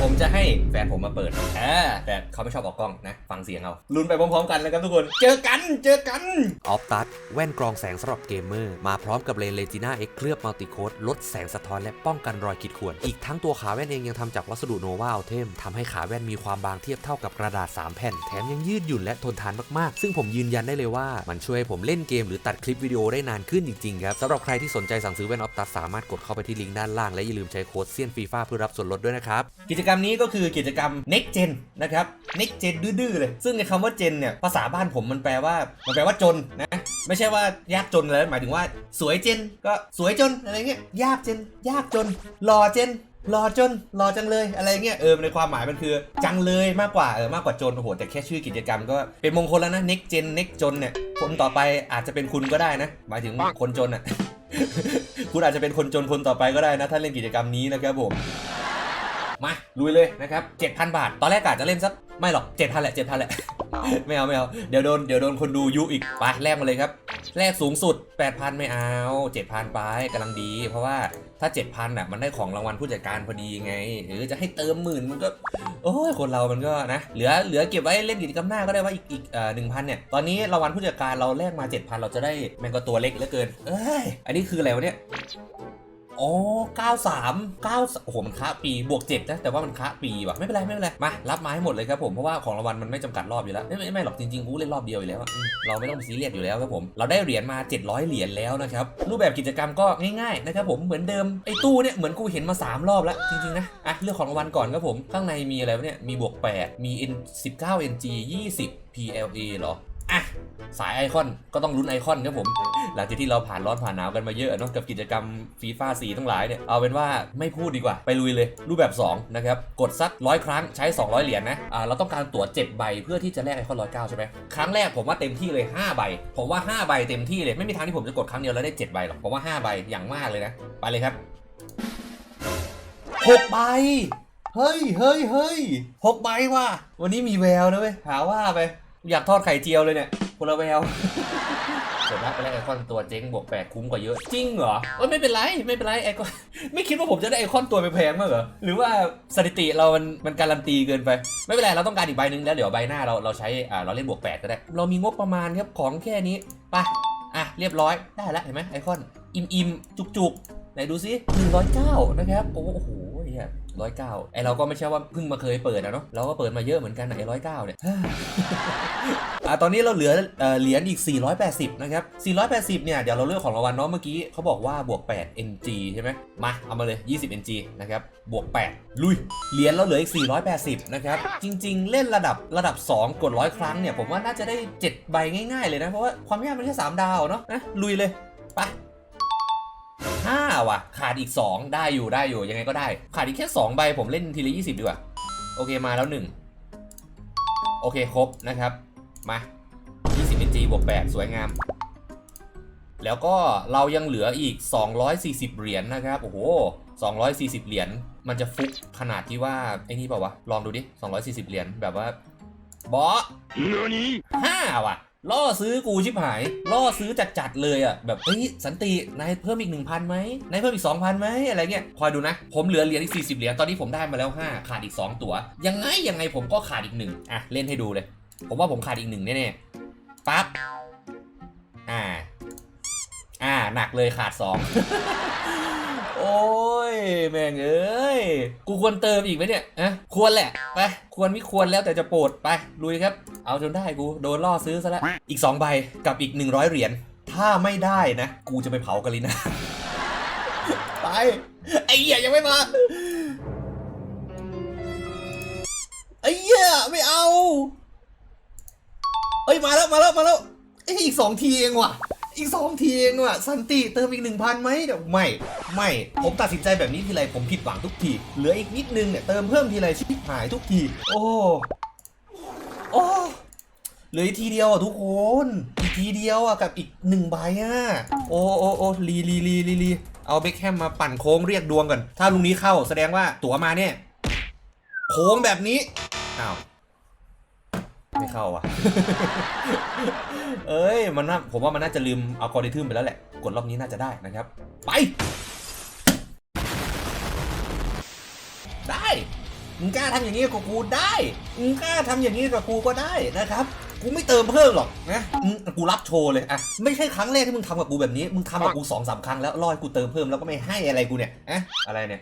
ผมจะให้ แฟนผมมาเปิดอ่าแต่เขาไม่ชอบออกกล้องนะ ฟังเสียงเอาลุ้นไปพร้อมๆกันนะครับทุกคน เจอกันเจอกันออฟตัสแว่นกรองแสงสำหรับเกมเมอร์ มาพร้อมกับเลนเลจิน่าเอ็กเคลือบมัลติโคดลดแสงสะท้อนและป้องกันรอยขีดข่วน อีกทั้งตัวขาแว่นเองยังทำจากวัสดุโนวาอัลเทมทำให้ขาแว่นมีความบางเทียบเท่ากับกระดาษ 3 แผ่น แถมยังยืดหยุ่นและทนทานมากๆ ซึ่งผมยืนยันได้เลยว่ามันช่วยให้ผมเล่นเกมหรือตัดคลิปวิดีโอได้นานขึ้นจริงๆครับสำหรับใครที่สนใจสั่งซื้อแว่นออฟตัสสามารถกดเข้าไปที่ลิงก์ด้านล่างและอย่าลืมใช้โค้ดเซียนฟีฟ่าเพื่อรับส่วนลดด้วยนะครับกิจกรรมนี้ก็คืือกิจกรรม next gen นะครับ next gen ดื้อๆเลย ซึ่งในคำว่า gen เนี่ย ภาษาบ้านผมมันแปลว่า มันแปลว่าจนนะ ไม่ใช่ว่ายากจนเลย หมายถึงว่าสวยเจน ก็สวยจนอะไรเงี้ย ยากเจน ยากจน หล่อเจนหล่อจนหล่อจังเลยอะไรเงี้ยเออในความหมายมันคือจังเลยมากกว่าเออมากกว่าจนโอ้โหแต่แค่ชื่อกิจกรรมก็เป็นมงคลแล้วนะ next gen next จนเนี่ยคนต่อไปอาจจะเป็นคุณก็ได้นะ หมายถึงคนจนอะ คุณอาจจะเป็นคนจนคนต่อไปก็ได้นะ ถ้าเล่นกิจกรรมนี้นะครับผม มาลุยเลยนะครับ 7,000 บาท ตอนแรกกะจะเล่นสักไม่หรอก 7,000 แหละ 7,000 แหละ ไม่เอาไม่เอา เดี๋ยวโดนเดี๋ยวโดนคนดูยุอีก ไปแลกมาเลยครับ แลกสูงสุด 8,000 ไม่เอา 7,000 ไปกำลังดี เพราะว่าถ้า 7,000อะมันได้ของรางวัลผู้จัดการพอดีไง หรือจะให้เติมหมื่นมันก็ โอ้ยคนเรามันก็นะ เหลือเหลือเก็บไว้เล่นกิจกรรมหน้าก็ได้ว่าอีกอีกเอ่อหนึ่งพันเนี่ย ตอนนี้รางวัลผู้จัดการเราแลกมา 7,000 เราจะได้แมงก็ตัวเล็กเหลือเกิน เอ้ย อันนี้คืออะไรวะเนี่ย อ๋อ93 9โอ้โหมันค้าปีบวก7นะแต่ว่ามันค้าปีว่ะไม่เป็นไรไม่เป็นไรมารับมาให้หมดเลยครับผมเพราะว่าของรางวัลมันไม่จำกัดรอบอยู่แล้วไม่ไม่ไม่หรอกจริงๆกูเล่นรอบเดียวอยู่แล้วเราไม่ต้องซีเรียสอยู่แล้วครับผมเราได้เหรียญมา 700 เหรียญแล้วนะครับรูปแบบกิจกรรมก็ง่ายๆนะครับผมเหมือนเดิมไอ้ตู้เนี่ยเหมือนกูเห็นมา 3 รอบแล้วจริงๆนะอะเรื่องของรางวัลก่อนครับผมข้างในมีอะไรวะเนี่ยมีบวก 8 มี N 19 NG 20 PLA เหรอ อะสายไอคอนก็ต้องลุ้นไอคอนครับผม หลังจากที่เราผ่านร้อนผ่านหนาวกันมาเยอะเนอะกับกิจกรรมฟีฟ่าสีทั้งหลายเนี่ย เอาเป็นว่าไม่พูดดีกว่า ไปลุยเลย รูปแบบ 2 นะครับ กดสักร้อยครั้งใช้ 200 เหรียญนะอ่าเราต้องการตั๋ว7ใบเพื่อที่จะแลกไอคอน109ใช่ไหมครั้งแรกผมว่าเต็มที่เลย 5 ใบ ผมว่า 5 ใบเต็มที่เลยไม่มีทางที่ผมจะกดครั้งเดียวแล้วได้ 7 ใบหรอกผมว่า 5 ใบอย่างมากเลยนะไปเลยครับ6ใบเฮ้ยเฮ้ยเฮ้ยหกใบว่ะวันนี้มีแววนะเว้ยหาว่าไป อยากทอดไข่เจียวเลยเนี่ยคนละแววส่วนมากไปแลกไอคอนตัวเจ๊งบวกแปดคุ้มกว่าเยอะ จริงเหรอเอ้ยไม่เป็นไรไม่เป็นไรไอคอนไม่คิดว่าผมจะได้ไอคอนตัวแพงๆมากเหรอหรือว่าสถิติเรามันมันการันตีเกินไป ไม่เป็นไรเราต้องการอีกใบหนึ่งแล้วเดี๋ยวใบหน้าเราเราใช้อ่าเราเล่นบวกแปดก็ได้ เรามีงบประมาณครับของแค่นี้ไปอะเรียบร้อยได้แล้วเห็นไหมไอคอนอิ่มอิ่มจุกจุกๆไหนดูซิหนึ่งร้อยเก้านะครับ โอ้โหเฮีย ร้อยเก้าไอเราก็ไม่ใช่ว่าเพิ่งมาเคยเปิดนะเนาะเราก็เปิดมาเยอะเหมือนกันนะไอร้อยเก้าเนี่ยอะตอนนี้เราเหลือเอ่อเหรียญอีก 480 นะครับ 480 เนี่ย เดี๋ยวเราเลือกของรางวัลเนาะเมื่อกี้เขาบอกว่าบวก 8 NG ใช่ไหมมา เอามาเลย 20 NG นะครับ บวก 8 ลุย เหรียญเราเหลืออีก 480 นะครับ จริง ๆ เล่นระดับระดับ 2 กดร้อยครั้งเนี่ย ผมว่าน่าจะได้ 7 ใบง่าย ๆ เลยนะ เพราะว่าความยากมันแค่3ดาวเนาะนะลุยเลย ไป ห้าว่ะ ขาดอีก 2 ได้อยู่ได้อยู่ยังไงก็ได้ ขาดอีกแค่ 2 ใบผมเล่นทีละ20 ดีกว่า โอเคมาแล้ว 1 โอเคครบนะครับ มา 20 NG บวก 8 สวยงาม แล้วก็เรายังเหลืออีก 240 เหรียญนะครับ โอ้โห 240 เหรียญมันจะฟุกขนาดที่ว่า ไอ้นี่เปล่าวะ ลองดูดิ 240 เหรียญแบบว่าบอสห้าว่ะ ล่อซื้อกูชิบหาย ล่อซื้อจัดๆเลยอะแบบเฮ้ยสันตินายเพิ่มอีก 1,000ไหมนายเพิ่มอีก 2,000ไหมอะไรเงี้ยคอยดูนะ ผมเหลือเหรียญอีก 40 เหรียญตอนนี้ผมได้มาแล้ว 5 ขาดอีก 2 ตัว ยังไงยังไงผมก็ขาดอีกหนึ่งอะ เล่นให้ดูเลย ผมว่าผมขาดอีกหนึ่งแน่ๆปั๊บอ่า อ่าหนักเลยขาดสอง โอ้ยแม่งเอ้ย กูควรเติมอีกไหมเนี่ยอะควรแหละ ไป ควรไม่ควรแล้วแต่จะโปรดไป ลุยครับ เอาจนได้กู โดนล่อซื้อซะแล้ว อีก 2 ใบกับอีก 100 เหรียญ ถ้าไม่ได้นะ กูจะไปเผากาลินะไป ไอ้เหี้ยยังไม่มา ไอ้เหี้ยไม่เอา เอ้ยมาแล้วมาแล้วมาแล้ว เอ้ยอีกสองทีเองว่ะ อีกสองทีเองว่ะสันติเติมอีกหนึ่งพันไหมเดี๋ยวไม่ ไม่ ผมตัดสินใจแบบนี้ทีไรผมผิดหวังทุกที เหลืออีกนิดนึงเนี่ยเติมเพิ่มทีไรชิบหายทุกที โอ้โอ้เหลืออีกทีเดียวอะทุกคน อีกทีเดียวอะกับอีกหนึ่งใบอะ โอ้โอ้โอ้ลีลีลีลีลีเอาเบคแฮมมาปั่นโค้งเรียกดวงก่อน ถ้าลุงนี้เข้าแสดงว่าตั๋วมาเนี่ย โค้งแบบนี้ อ้าว ไม่เข้าว่ะ เอ้ย มันน่าผมว่ามันน่าจะลืมเอากอริทึมไปแล้วแหละ กดรอบนี้น่าจะได้นะครับ ไป ได้มึงกล้าทำอย่างนี้กับกูได้มึงกล้าทำอย่างนี้กับกูก็ได้นะครับ กูไม่เติมเพิ่มหรอกนะอืมกูรับโชว์เลยอะไม่ใช่ครั้งแรกที่มึงทำกับกูแบบนี้ มึงทำกับกูสองสามครั้งแล้วรอให้กูเติมเพิ่มแล้วก็ไม่ให้อะไรกูเนี่ยอะอะไรเนี่ย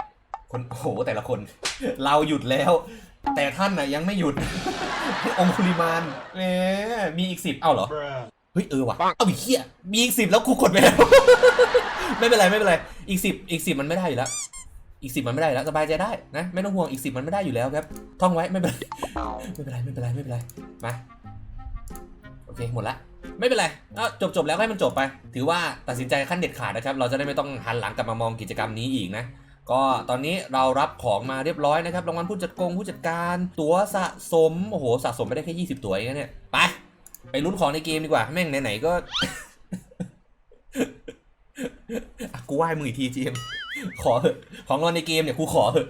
คนโอ้โหแต่ละคน เราหยุดแล้วแต่ท่านน่ะยังไม่หยุด องคุลิมานแหมมีอีกสิบเอ้าเหรอ เฮ้ยเออว่ะ เอาอีเหี้ยมีอีกสิบแล้วกูกดไปแล้ว ไม่เป็นไรไม่เป็นไร อีกสิบอีกสิบมันไม่ได้อยู่แล้ว อีกสิบมันไม่ได้อยู่แล้วสบายใจได้นะ ไม่ต้องห่วงอีกสิบมันไม่ได้อยู่แล้วครับ ท่องไว้ไม่เป็นไรไม่เป็นไรไม่เป็นไรไม่เป็นไร มา โอเคหมดละไม่เป็นไรก็จบจบแล้วให้มันจบไป ถือว่าตัดสินใจขั้นเด็ดขาดนะครับ เราจะได้ไม่ต้องหันหลังกลับมามองกิจกรรมนี้อีกนะ ก็ตอนนี้เรารับของมาเรียบร้อยนะครับรางวัลผู้จัดกงผู้จัดการตั๋วสะสมโอ้โหสะสมไปได้แค่ 20 ตั๋วเองเนี่ยไปไปลุ้นของในเกมดีกว่าแม่งไหนๆก็กูไหว้มึงอีกทีจีมขอเถอะของรางวัลในเกมเนี่ยกูขอเถอะ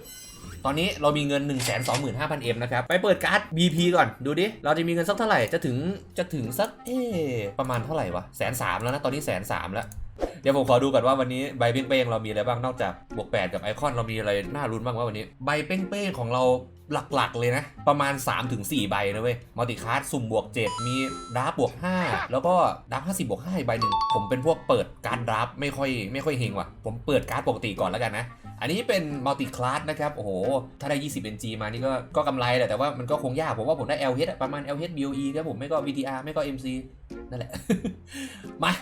ตอนนี้เรามีเงิน 1 2 5 0 0 0 M นะครับ ไปเปิดการ์ด BP ก่อน ดูดิ เราจะมีเงินสักเท่าไหร่ จะถึง จะถึงสัก เอ๊ะประมาณเท่าไหร่วะแสนสามแล้วนะ ตอนนี้แสนสามแล้ว เดี๋ยวผมขอดูก่อนว่าวันนี้ใบเป้งๆเรามีอะไรบ้างนอกจากบวก8กับไอคอนเรามีอะไรน่ารุ้นบ้างว่าวันนี้ ใบเป้งๆของเราหลักๆ เลยนะ ประมาณ 3-4 ใบนะเว้ยมัลติคัสสุ่มบวก 7 มีดราฟบวก 5 แล้วก็ดราฟ50บวก5ใบหนึ่งผมเป็นพวกเปิดการดราฟไม่ค่อยไม่ค่อยเฮงว่ะ ผมเปิดการ์ดปกติก่อนแล้วกันนะ อันนี้เป็นมัลติคลาสนะครับ โอ้โห ถ้าได้ 20 NG มานี่ก็ก็กำไรแหละแต่ว่ามันก็คงยาก ผมว่าผมได้ LH ประมาณ LH BOE ครับผมไม่ก็ VTR ไม่ก็ MC นั่นแหละ มา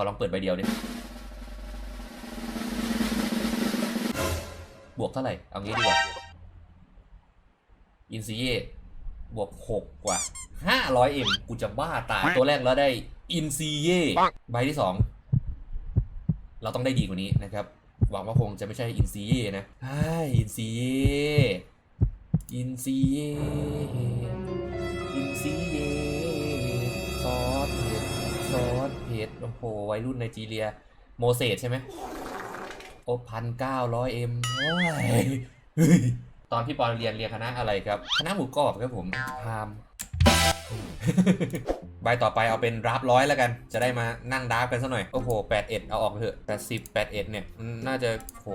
ขอลองเปิดใบเดียวดิ บวกเท่าไหร่ เอางี้ดีกว่า อินซีเย่บวก6กกว่า500 M กูจะบ้าตาย ตัวแรกแล้วได้อินซีเย่ใบที่2เราต้องได้ดีกว่านี้นะครับ หวังว่าคงจะไม่ใช่อินซีเย่นะใช่อินซีเย่อินซีเย่อินซีเย่สอส เผ็ดโอ้โหวัยรุ่นไนจีเรีย โมเสสใช่ไหมโอ้พันเก้าร้อยเอ็มโอ้ยตอนพี่ปอนเรียนเรียนคณะอะไรครับ คณะหมูกรอบครับผมพามใบต่อไปเอาเป็นรับร้อยแล้วกัน จะได้มานั่งดราฟกันสักหน่อย โอ้โห8 1เอาออกเถอะ80 8 1เนี่ย น่าจะโห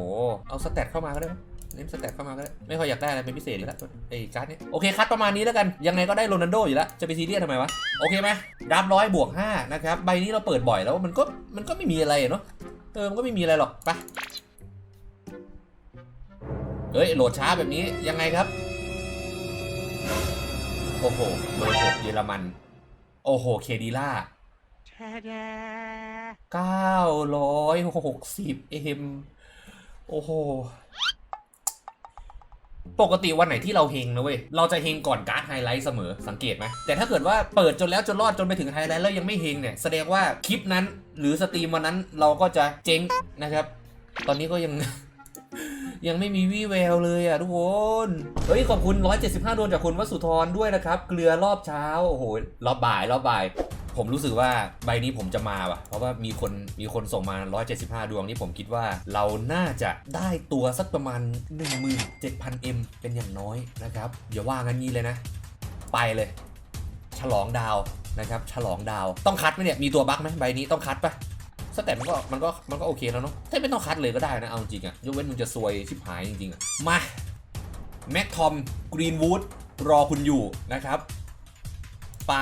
เอาสแตทเข้ามาก็ได้ เน้นสแตทเข้ามาก็ได้ไม่ค่อยอยากได้อะไรเป็นพิเศษอยู่แล้วไอ้การ์ดเนี่ยโอเคคัดประมาณนี้แล้วกันยังไงก็ได้โรนัลโดอยู่แล้วจะไปซีเรียสทำไมวะโอเคไหมรับร้อยบวก5นะครับใบนี้เราเปิดบ่อยแล้วมันก็มันก็ไม่มีอะไรเนาะเออมันก็ไม่มีอะไรหรอกไปเฮ้ยโหลดช้าแบบนี้ยังไงครับ โอ้โหเบอร์หกเยอรมัน โอ้โหเคดีล่าเก้าร้อยหกสิบเอ็มโอ้โห ปกติวันไหนที่เราเฮงนะเว้ย เราจะเฮงก่อนการ์ดไฮไลท์เสมอ สังเกตไหม แต่ถ้าเกิดว่าเปิดจนแล้วจนรอดจนไปถึงไฮไลท์แล้วยังไม่เฮงเนี่ย แสดงว่าคลิปนั้น หรือสตรีมวันนั้นเราก็จะเจ๊งนะครับ ตอนนี้ก็ยัง ยังไม่มีวี่แววเลยอะทุกคน เฮ้ยขอบคุณ 175ดวงจากคุณวสุธรด้วยนะครับ เกลือรอบเช้า โอ้โห รอบบ่าย รอบบ่าย ผมรู้สึกว่าใบนี้ผมจะมาว่ะ เพราะว่ามีคนมีคนส่งมา 175 ดวงนี่ผมคิดว่าเราน่าจะได้ตัวสักประมาณ 17,000 M เป็นอย่างน้อยนะครับอย่าว่างั้นงี้เลยนะ ไปเลย ฉลองดาวนะครับ ฉลองดาวต้องคัดไหมเนี่ย มีตัวบั๊กไหมใบนี้ต้องคัดปะสเต็ปมันก็มันก็มันก็โอเคแล้วเนาะถ้าไม่ต้องคัดเลยก็ได้นะ เอาจริงอะยกเว้นมึงจะซวยชิบหายจริงๆอะมาแม็กทอมกรีนวูดรอคุณอยู่นะครับ ไป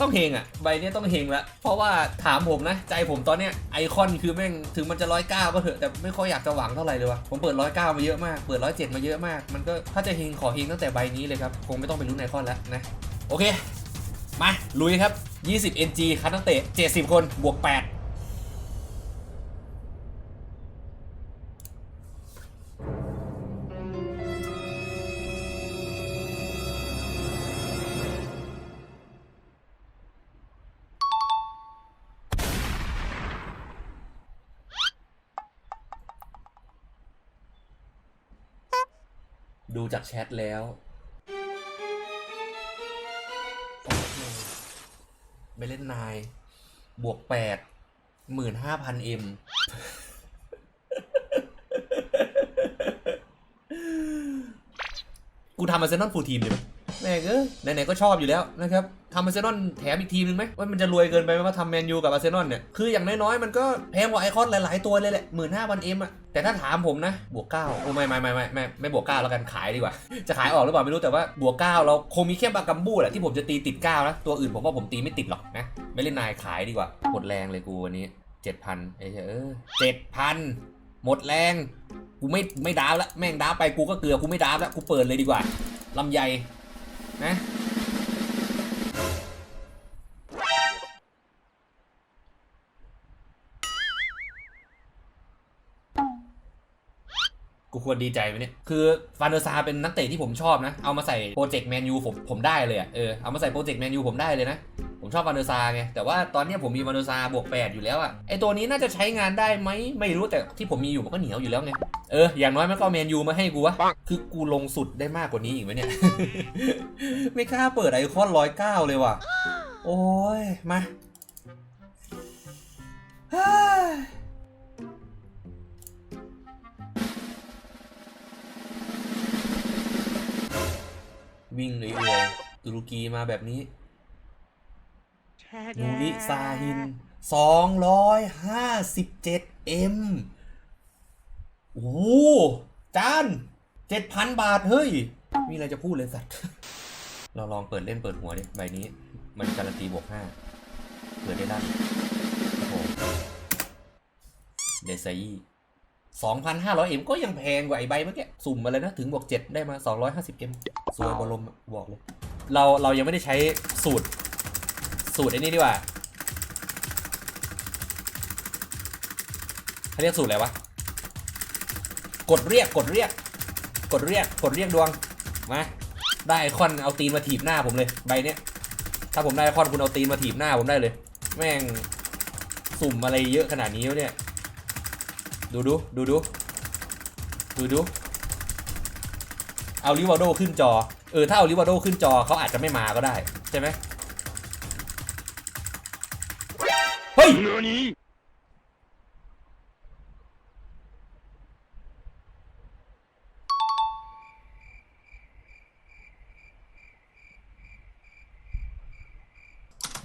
ต้องเฮงอะใบเนี้ยต้องเฮงละ เพราะว่าถามผมนะ ใจผมตอนเนี้ยไอคอนคือแม่งถึงมันจะร้อยเก้าก็เถอะ แต่ไม่ค่อยอยากจะหวังเท่าไหร่เลยวะผมเปิดร้อยเก้ามาเยอะมาก เปิดร้อยเจ็ดมาเยอะมาก มันก็ถ้าจะเฮงขอเฮงตั้งแต่ใบนี้เลยครับ คงไม่ต้องไปลุ้นไอคอนแล้วนะ โอเค มา ลุยครับ 20 NG คัดนักเตะ 70 คน บวก 8 ดูจากแชทแล้ว ไปเล่นนาย บวกแปดหมื่นห้าพันเอ็มกูทำอาร์เซนอลฟูลทีมเลยแม่งเออไหนๆก็ชอบอยู่แล้วนะครับ ทำอาร์เซนอลแถมอีกทีมนึงไหมว่ามันจะรวยเกินไปไหมว่าทำแมนยูกับอาร์เซนอลเนี่ยคืออย่างน้อยๆมันก็แพงกว่าไอคอนหลายๆตัวเลยแหละหมื่นห้าพันเอ็มอะแต่ถ้าถามผมนะบวกเก้าโอ้ไม่ไม่ไม่ไม่ไม่ไม่บวกเก้าแล้วกันขายดีกว่า จะขายออกหรือเปล่าไม่รู้แต่ว่าบวกเก้าเราคงมีแค่บากัมบูแหละที่ผมจะตีติดเก้านะตัวอื่นผมว่าผมตีไม่ติดหรอกนะไม่เล่นนายขายดีกว่าหมดแรงเลยกูวันนี้เจ็ดพันเอ้เออเจ็ดพันหมดแรงกูไม่ไม่ดาวแล้วแม่งดาวไปกูก็เกลือกูไม่ดาวแล้วกูเปิดเลยดีกว่าลำไยนะ กูควรดีใจไหมเนี่ย คือฟานเดอร์ซาเป็นนักเตะที่ผมชอบนะ เอามาใส่โปรเจกต์แมนยูผมผมได้เลยอะเออ เอามาใส่โปรเจกต์แมนยูผมได้เลยนะ ผมชอบฟานเดอร์ซาไง แต่ว่าตอนนี้ผมมีฟานเดอร์ซาบวก 8 อยู่แล้วอะไอตัวนี้น่าจะใช้งานได้ไหมไม่รู้แต่ที่ผมมีอยู่มันก็เหนียวอยู่แล้วไง เออ อย่างน้อยมันก็เอาแมนยูมาให้กูวะ คือกูลงสุดได้มากกว่านี้อีกไหมเนี่ย ไม่กล้าเปิดไอคอนร้อยเก้าเลยว่ะ โอ้ย มา วิ่งเรื่อยๆตุรกีมาแบบนี้นูริซาฮิน 257 M โอ้โหจาน7,000บาท เฮ้ย มีอะไรจะพูดเลยสัตว์ เราลองเปิดเล่นเปิดหัวดิ ใบนี้ มันการันตีบวก5เปิดได้ด้านโอ้โหเดซยี่ 2,500 M ก็ยังแพงกว่าไอ้ใบเมื่อกี้สุ่มมาเลยนะ ถึงบวก 7 ได้มา 250 M สวยบรมอะบอกเลย เราเรายังไม่ได้ใช้สูตร สูตรไอ้นี่ดีกว่าเขาเรียกสูตรอะไรวะ กดเรียกกดเรียก กดเรียกกดเรียกดวง มาได้ไอคอนเอาตีนมาถีบหน้าผมเลยใบเนี้ยถ้าผมได้ไอคอนคุณเอาตีนมาถีบหน้าผมได้เลย แม่งสุ่มอะไรเยอะขนาดนี้เนี่ย ดูดูดูดูดูดูเอาลิวาโดขึ้นจอ เออ ถ้าเอาลิวาโดขึ้นจอเขาอาจจะไม่มาก็ได้ ใช่ไหมเฮ้ย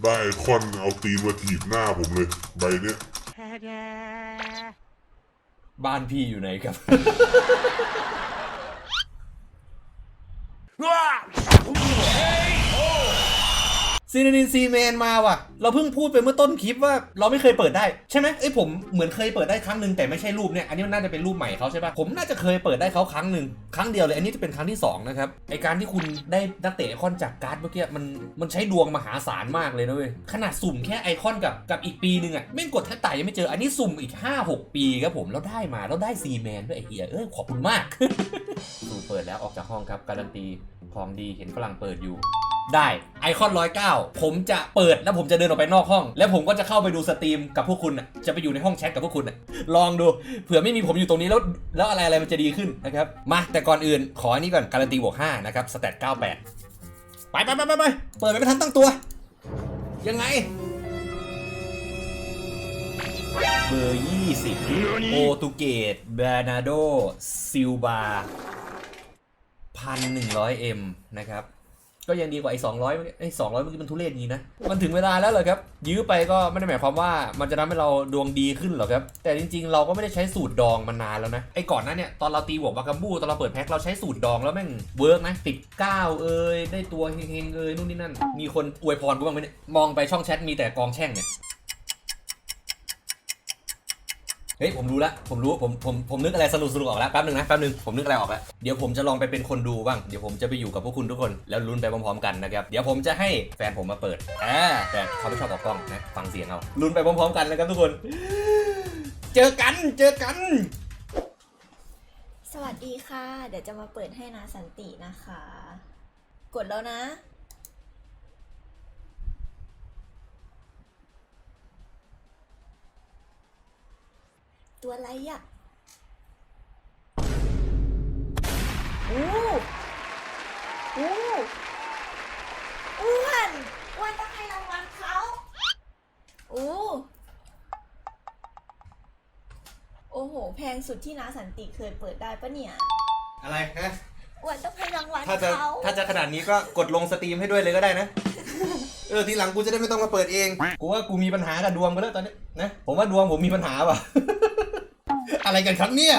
ได้ไอคอนเอาตีนมาถีบหน้าผมเลย ใบเนี้ย บ้านพี่อยู่ไหนครับ ซีนานินซีแมนมาว่ะ เราเพิ่งพูดไปเมื่อต้นคลิปว่าเราไม่เคยเปิดได้ ใช่ไหมเอ้ผมเหมือนเคยเปิดได้ครั้งหนึ่งแต่ไม่ใช่รูปเนี่ยอันนี้มันน่าจะเป็นรูปใหม่เขาใช่ปะผมน่าจะเคยเปิดได้เขาครั้งหนึ่งครั้งเดียวเลย อันนี้จะเป็นครั้งที่สองนะครับไอการที่คุณได้นักเตะไอคอนจากการ์ดเมื่อกี้มันมันใช้ดวงมหาศาลมากเลยนะเว้ยขนาดสุ่มแค่ไอคอนกับกับอีกปีหนึ่งอะแม่กดแทบตายยังไม่เจออันนี้สุ่มอีก 5-6 ปีครับผมแล้วได้มาแล้วได้ซีแมนด้วยไอเฮียเอ้ยขอบคุณมากดูเปิดแล้วออกจากห้องครับการันตีของดีเห็นฝรั่งเปิดอยู่ ได้ไอคอนร้อยเก้าผมจะเปิดแล้วผมจะเดินออกไปนอกห้อง แล้วผมก็จะเข้าไปดูสตรีมกับพวกคุณน่ะจะไปอยู่ในห้องแชทกับพวกคุณน่ะลองดูเผื่อไม่มีผมอยู่ตรงนี้แล้วแล้วอะไรอะไรมันจะดีขึ้นนะครับมาแต่ก่อนอื่นขออันนี้ก่อนการันตีบวก5นะครับสเตต98ไปไปไปไปไปเปิดไปไม่ทันตั้งตัว ยังไงเบอร์ 20โปรตุเกสเบรนาโดซิลบาพันหนึ่งร้อยเอ็มนะครับ ก็ยังดีกว่าไอ้สองร้อยไอ้สองร้อยเมื่อกี้มันทุเรศนี้นะ มันถึงเวลาแล้วเหรอครับ ยื้อไปก็ไม่ได้หมายความว่ามันจะทำให้เราดวงดีขึ้นหรอกครับ แต่จริงๆ เราก็ไม่ได้ใช้สูตรดองมานานแล้วนะ ไอ้ก่อนหนั้นเนี่ยตอนเราตีบวกบากัมบูตอนเราเปิดแพ็คเราใช้สูตรดองแล้วแม่งเวิร์กนะติดเก้าเอ้ยได้ตัวเฮงๆเอ้ยนู่นนี่นั่น มีคนอวยพรกูบ้างไหมเนี่ย มองไปช่องแชทมีแต่กองแช่งเนี่ย เฮ้ยผมรู้แล้วผมรู้ผมผมผมนึกอะไรสนุกสนุกออกแล้วแป๊บหนึงนะแป๊บหนึงผมนึกอะไรออกแล้วเดี๋ยวผมจะลองไปเป็นคนดูบ้างเดี๋ยวผมจะไปอยู่กับพวกคุณทุกคนแล้วลุ้นไปพร้อมๆกันนะครับเดี๋ยวผมจะให้แฟนผมมาเปิดอ่าแต่เขาไม่ชอบออกกล้องนะฟังเสียงเอาลุ้นไปพร้อมๆกันนะครับทุกคน เจอกันเจอกัน สวัสดีค่ะ เดี๋ยวจะมาเปิดให้นาสันตินะคะ กดแล้วนะ ตัวอะไรอะโอ้โอ้อ้วนอ้วนต้องให้รางวัลเขาโอ้โอ้โห แพงสุดที่น้าสันติเคยเปิดได้ปะเนี่ยอะไรฮะอ้วนต้องให้รางวัลถ้าจะเขาถ้าจะขนาดนี้ก็กดลงสตรีมให้ด้วยเลยก็ได้นะ เออทีหลังกูจะได้ไม่ต้องมาเปิดเอง กูว่ากูมีปัญหากับดวงไปแล้วตอนนี้นะ ผมว่าดวงผมมีปัญหาว่ะ อะไรกันครับเนี่ย